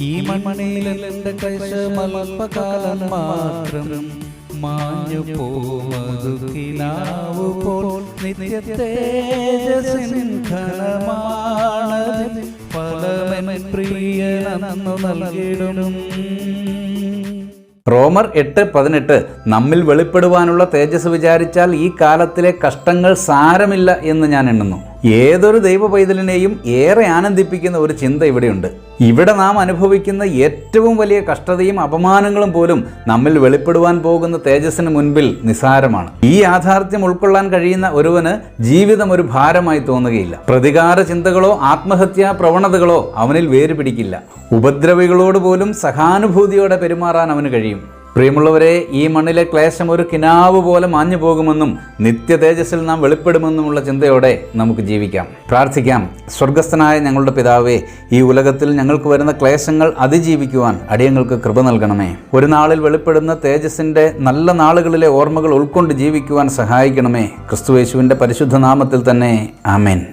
ഈ മണ്ണിൽ എന്റെ കൈശമൽപ്പകാലം മാത്രം മാഞ്ഞു പോവതു പോൽ നിത്യ ഫലമെൻ പ്രിയനന്നു നൽകിടും. റോമർ എട്ട് പതിനെട്ട് നമ്മിൽ വെളിപ്പെടുവാനുള്ള തേജസ് വിചാരിച്ചാൽ ഈ കാലത്തിലെ കഷ്ടങ്ങൾ സാരമില്ല എന്ന് ഞാൻ എണ്ണുന്നു. ഏതൊരു ദൈവ പൈതലിനെയും ഏറെ ആനന്ദിപ്പിക്കുന്ന ഒരു ചിന്ത ഇവിടെയുണ്ട്. ഇവിടെ നാം അനുഭവിക്കുന്ന ഏറ്റവും വലിയ കഷ്ടതയും അപമാനങ്ങളും പോലും നമ്മിൽ വെളിപ്പെടുവാൻ പോകുന്ന തേജസ്സിന് മുൻപിൽ നിസാരമാണ്. ഈ യാഥാർത്ഥ്യം ഉൾക്കൊള്ളാൻ കഴിയുന്ന ഒരുവന് ജീവിതം ഒരു ഭാരമായി തോന്നുകയില്ല. പ്രതികാര ചിന്തകളോ ആത്മഹത്യാ പ്രവണതകളോ അവനിൽ വേര് പിടിക്കില്ല ഉപദ്രവികളോട് പോലും സഹാനുഭൂതിയോടെ പെരുമാറാൻ അവന് കഴിയും. പ്രിയമുള്ളവരെ ഈ മണ്ണിലെ ക്ലേശം ഒരു കിനാവ് പോലെ മാഞ്ഞു പോകുമെന്നും നിത്യ തേജസ്സിൽ നാം വെളിപ്പെടുമെന്നുമുള്ള ചിന്തയോടെ നമുക്ക് ജീവിക്കാം. പ്രാർത്ഥിക്കാം. സ്വർഗസ്ഥനായ ഞങ്ങളുടെ പിതാവേ ഈ ഉലകത്തിൽ ഞങ്ങൾക്ക് വരുന്ന ക്ലേശങ്ങൾ അതിജീവിക്കുവാൻ അടിയങ്ങൾക്ക് കൃപ നൽകണമേ. ഒരു നാളിൽ വെളിപ്പെടുന്ന തേജസ്സിന്റെ നല്ല നാളുകളിലെ ഓർമ്മകൾ ഉൾക്കൊണ്ട് ജീവിക്കുവാൻ സഹായിക്കണമേ. ക്രിസ്തുവേശുവിന്റെ പരിശുദ്ധ നാമത്തിൽ തന്നെ. ആമേൻ.